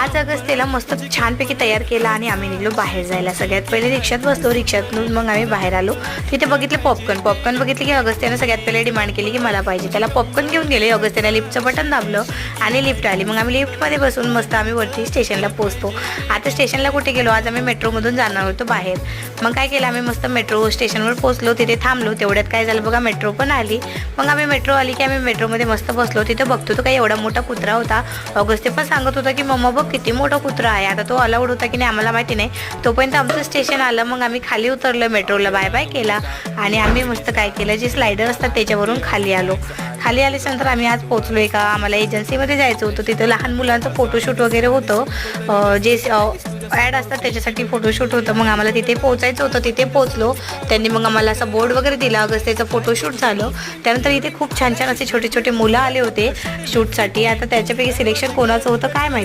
आज अगस्तेला मस्त छानपैकी तयार केला आणि आम्ही निघलो बाहेर जायला. सगळ्यात पहिले रिक्षात बसलो. रिक्षातून मग आम्ही बाहेर आलो. तिथे बघितले पॉपकॉर्न पॉपकॉर्न बघितले की अगस्त्यानं सगळ्यात पहिले डिमांड केली की मला पाहिजे. त्याला पॉपकॉर्न घेऊन गेले. अगस्त्यानं लिफ्टचं बटन दाबलं आणि लिफ्ट आली. मग आम्ही लिफ्टमध्ये बसून मस्त आम्ही वरती स्टेशनला पोहोचतो. आता स्टेशनला कुठे गेलो? आज आम्ही मेट्रोमधून जाणार होतो बाहेर. मग काय केलं? आम्ही मस्त मेट्रो स्टेशनवर पोहोचलो. तिथे थांबलो. तेवढ्यात काय झालं बघा? मेट्रो पण आली. मग आम्ही मेट्रो आली की आम्ही मेट्रोमध्ये मस्त बसलो. तिथे बघतो तो काही एवढा मोठा कुत्रा होता. ऑगस्टे पण सांगत होता की मम्मा बघ किती मोठा कुत्रा आहे? आता तो अलाउड होता की नाही आम्हाला माहिती नाही. तोपर्यंत आमचं स्टेशन आलं मग आम्ही खाली उतरलो मेट्रोला. बाय बाय केला. आणि आम्ही मस्त काय केलं जे स्लायडर असतात त्याच्यावरून खाली आलो. खाली आल्याच्यानंतर आम्ही आज पोहोचलो एका आम्हाला एजन्सीमध्ये जायचं होतं. तिथं लहान मुलांचं फोटोशूट वगैरे होतं. जे ॲड असतात त्याच्यासाठी फोटोशूट होतं. मग आम्हाला तिथे पोहोचायचं होतं. तिथे पोहोचलो. त्यांनी मग आम्हाला असं बोर्ड वगैरे दिला. अगस्तेचं फोटोशूट झालं. त्यानंतर इथे खूप छान छान असे छोटे छोटे मुलं आले होते शूटसाठी आता त्याच्यापैकी सिलेक्शन कोणाचं होतं काय माहिती?